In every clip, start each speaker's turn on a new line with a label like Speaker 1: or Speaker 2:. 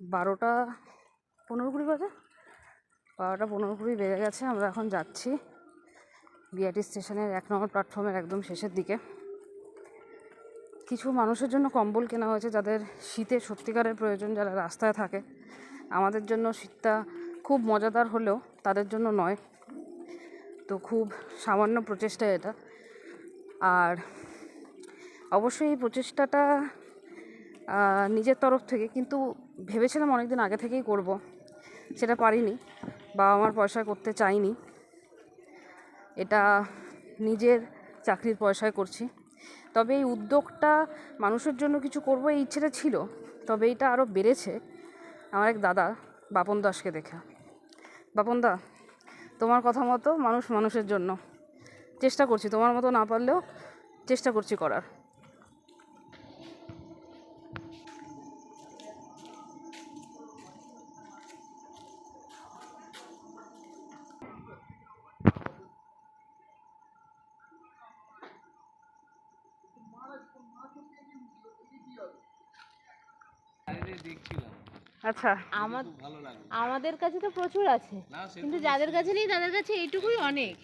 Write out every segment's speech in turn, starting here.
Speaker 1: বারোটা পনেরো কুড়ি বাজে? বারোটা পনেরো কুড়ি বেজে গেছে, আমরা এখন যাচ্ছি বিআরটি স্টেশনের এক নম্বর প্ল্যাটফর্মের একদম শেষের দিকে। কিছু মানুষের জন্য কম্বল কেনা হয়েছে, যাদের শীতে সত্যিকারের প্রয়োজন, যারা রাস্তায় থাকে। আমাদের জন্য শীতটা খুব মজাদার হলেও তাদের জন্য নয়। তো খুব সামান্য প্রচেষ্টা এটা। আর অবশ্যই এই প্রচেষ্টাটা নিজের তরফ থেকে, কিন্তু ভেবেছিলাম অনেক দিন আগে থেকেই করব। সেটা পারিনি বাবা মার পয়সায় করতে চাইনি। এটা নিজের চাকরির পয়সায় করছি। তবে এই উদ্যোগটা মানুষের জন্য কিছু করব এই ইচ্ছেটা ছিল, তবে এইটা আরও বেড়েছে। আমার এক দাদা বাপন দাসকে দেখে। বাপন দা, তোমার কথা মতো মানুষ মানুষের জন্য। চেষ্টা করছি তোমার মতো না পারলেও চেষ্টা করছি করার। আচ্ছা।
Speaker 2: আমার আমাদের কাছে তো প্রচুর আছে। কিন্তু যাদের কাছে নেই তাদের কাছে এইটুকুই অনেক।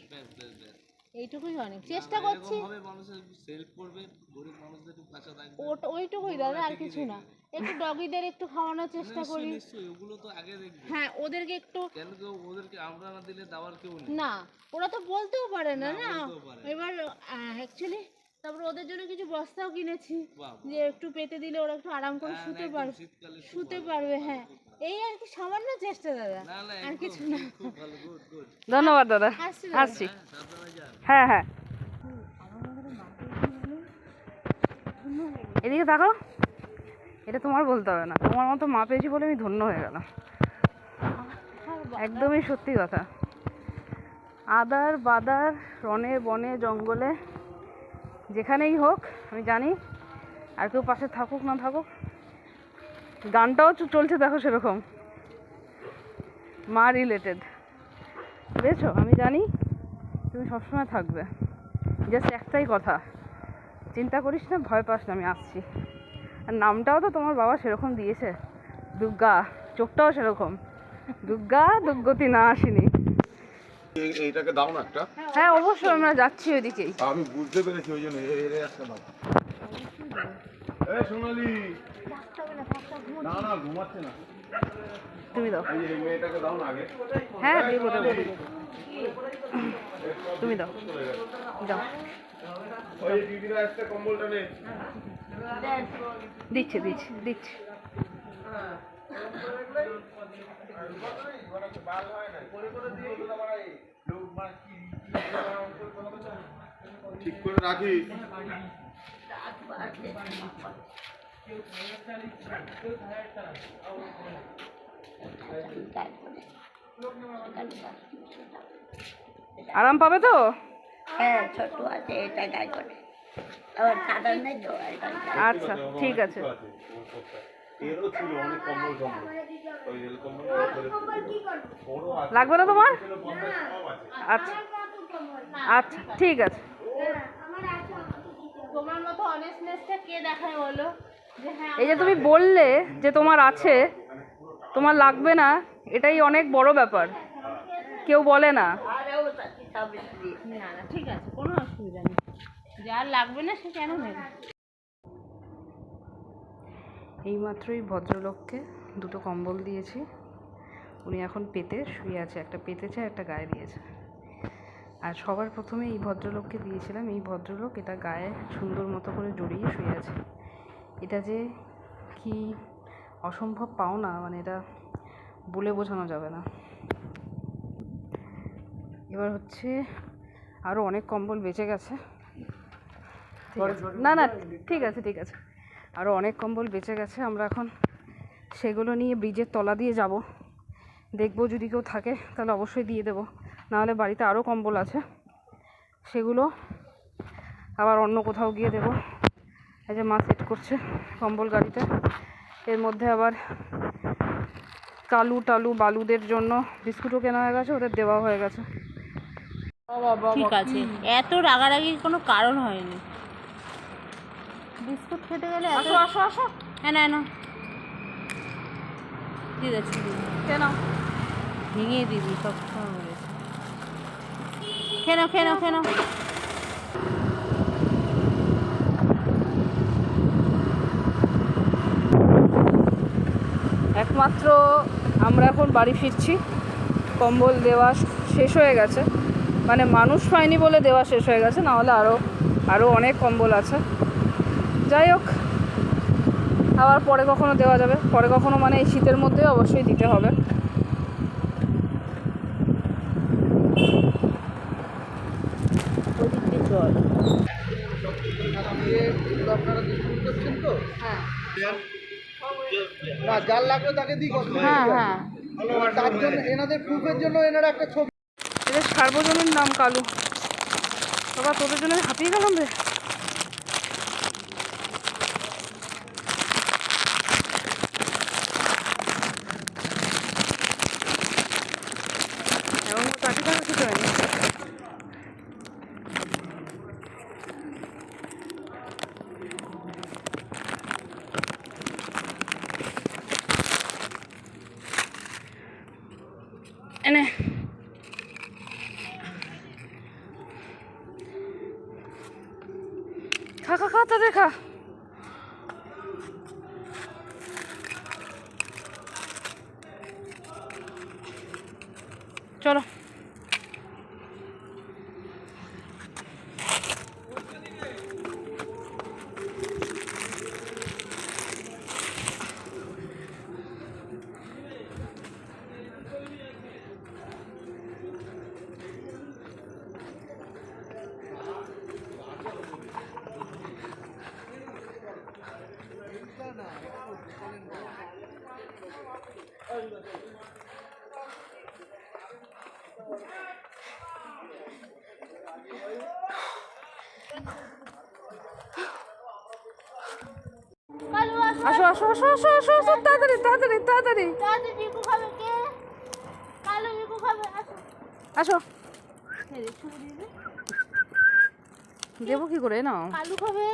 Speaker 2: এইটুকুই অনেক চেষ্টা করছি। ওটা ওইটুকুই দাদা আর কিছু না। একটু ডগিদের একটু খাওয়ানোর চেষ্টা করি। হ্যাঁ ওদেরকে একটু না ওরা তো বলতেও পারে না না এবার অ্যাকচুয়ালি তারপর ওদের জন্য কিছু বস্তাও কিনেছি। যে একটু পেতে দিলে ওরা একটু আরাম করে শুতে পারবে। শুতে পারবে হ্যাঁ। এই আর কি সামান্য চেষ্টা দাদা। আর কিছু না।
Speaker 1: ধন্যবাদ দাদা।
Speaker 2: আসছি
Speaker 1: হ্যাঁ হ্যাঁ এদিকে দেখো এটা তোমার বলতে হবে না। তোমার মতো মা পেয়েছি বলে আমি ধন্য হয়ে গেলাম। একদমই সত্যি কথা। আদার বাদার রনে বনে জঙ্গলে যেখানেই হোক আমি জানি আর কেউ পাশে থাকুক না থাকুক গানটাও চলছে দেখো সেরকম। মা রিলেটেড বুঝেছ? আমি জানি তুমি সবসময় থাকবে। জাস্ট একটাই কথা। চিন্তা করিস না ভয় পাস না আমি আসছি। আর নামটাও তো তোমার বাবা সেরকম দিয়েছে। দুর্গা চোখটাও সেরকম। দুর্গা দুর্গতি না আসেনি।
Speaker 3: এইটাকে দাও না একটা।
Speaker 1: হ্যাঁ অবশ্যই আমরা যাচ্ছি ওইদিকেই।
Speaker 3: আমি বুঝতে পেরেছি ওই জন্য একটা দাও।
Speaker 1: তুমি দাও। হ্যাঁ দেবো দেবো তুমি দাও। দিচ্ছি দিচ্ছি দিচ্ছি।
Speaker 3: ঠিক করে
Speaker 1: আরাম পাবে তো?
Speaker 4: হ্যাঁ ছোট আছে এটা গাই করে
Speaker 1: আচ্ছা ঠিক আছে। লাগবে না তোমার? আচ্ছা আচ্ছা ঠিক আছে।
Speaker 2: তোমার মতো অনেস্টনেসটা কে দেখায় বলো? হ্যাঁ
Speaker 1: এই যে তুমি বললে যে তোমার আছে তোমার লাগবে না এটাই অনেক বড় ব্যাপার। কেউ বলে না।
Speaker 2: না না ঠিক আছে কোনো অসুবিধা নেই। যার লাগবে না সে কেন নেবে?
Speaker 1: এইমাত্রই ভদ্রলোককে দুটো কম্বল দিয়েছি। উনি এখন পেতে শুয়ে আছে একটা পেতেছে একটা গায়ে দিয়েছে। আর সবার প্রথমে এই ভদ্রলোককে দিয়েছিলাম। এই ভদ্রলোক এটা গায়ে সুন্দর মতো করে জড়িয়ে শুয়ে আছে। এটা যে কি অসম্ভব পাওনা মানে এটা বলে বোঝানো যাবে না। এবার হচ্ছে আরও অনেক কম্বল বেঁচে গেছে। না না, ঠিক আছে ঠিক আছে। আরও অনেক কম্বল বেঁচে গেছে। আমরা এখন সেগুলো নিয়ে ব্রিজের তলা দিয়ে যাব। দেখব যদি কেউ থাকে, তাহলে অবশ্যই দিয়ে দেবো। নাহলে বাড়িতে আরও কম্বল আছে। সেগুলো আবার অন্য কোথাও গিয়ে দেবো। এই যে মা সেট করছে কম্বল গাড়িতে। এর মধ্যে আবার কালু টালু বালুদের জন্য বিস্কুটও কেনা হয়ে গেছে ওদের দেওয়া হয়ে গেছে।
Speaker 2: ঠিক আছে। এত রাগারাগির কোনো কারণ হয়নি। বিস্কুট খেতে গেলে
Speaker 1: আসো আসো আসো।
Speaker 2: হ্যাঁ না না। দিয়ে যাচ্ছি
Speaker 1: কেন।
Speaker 2: ভেঙে দিবি সব খেয়ে নাও খেয়ে
Speaker 1: একমাত্র আমরা এখন বাড়ি ফিরছি। কম্বল দেওয়া শেষ হয়ে গেছে। মানে মানুষ পায়নি বলে দেওয়া শেষ হয়ে গেছে, নাহলে আরও আরও অনেক কম্বল আছে। যাই হোক, আবার পরে কখনো দেওয়া যাবে। পরে কখনো মানে এই শীতের মধ্যে অবশ্যই দিতে হবে।
Speaker 5: না যার লাগবে তাকে দিই
Speaker 2: হ্যাঁ হ্যাঁ।
Speaker 5: তার জন্য এনাদের প্রুফের জন্য এনারা একটা ছবি
Speaker 1: এদের সার্বজনীন নাম কালু। বাবা তোদের জন্য হাঁপিয়ে গেলাম রে। 好好好大家
Speaker 2: 看。আসো
Speaker 1: আসো আসো আসো আসো আসো তাড়াতাড়ি তাড়াতাড়ি তাড়াতাড়ি।
Speaker 2: তাড়াতাড়ি বিকু খাবে কে? কালু বিকু খাবে আসো।
Speaker 1: আসো।
Speaker 2: এই রে, দিয়ে দে।
Speaker 1: দেবো কি করে না
Speaker 2: কালু খাবে?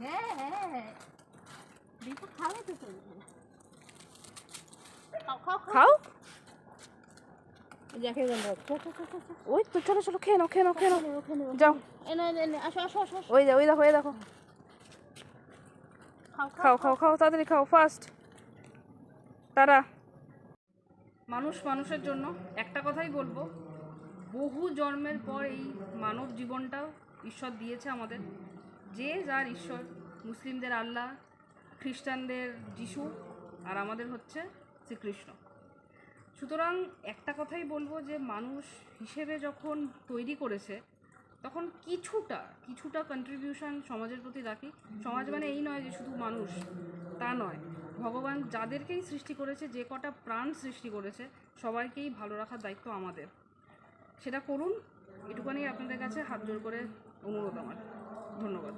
Speaker 2: হ্যাঁ হ্যাঁ। বিকু তো খাও যাকে
Speaker 1: ওই তো চলো চলো খেয়ে নাও খেয়ে নাও খেয়ে নাও। যাও।
Speaker 2: আসো আসো আসো।
Speaker 1: ওই দেখো ওই দেখো ওই দেখো।
Speaker 2: খাও
Speaker 1: খাও খাও খাও। তাড়াতাড়ি খাও ফাস্ট তারা। মানুষ মানুষের জন্য একটা কথাই বলব বহু জন্মের পর এই মানব জীবনটাও ঈশ্বর দিয়েছে আমাদের। যে যার ঈশ্বর, মুসলিমদের আল্লাহ, খ্রিস্টানদের যিশু আর আমাদের হচ্ছে শ্রীকৃষ্ণ। সুতরাং একটা কথাই বলব যে মানুষ হিসেবে যখন তৈরি করেছে, তখন কিছুটা কিছুটা কন্ট্রিবিউশন সমাজের প্রতি রাখি। সমাজ মানে এই নয় যে শুধু মানুষ, তা নয়। ভগবান যাদেরকেই সৃষ্টি করেছে, যে কটা প্রাণ সৃষ্টি করেছে, সবাইকেই ভালো রাখার দায়িত্ব আমাদের। সেটা করুন এটুখানি আপনাদের কাছে হাত জোর করে অনুরোধ আমার। ধন্যবাদ।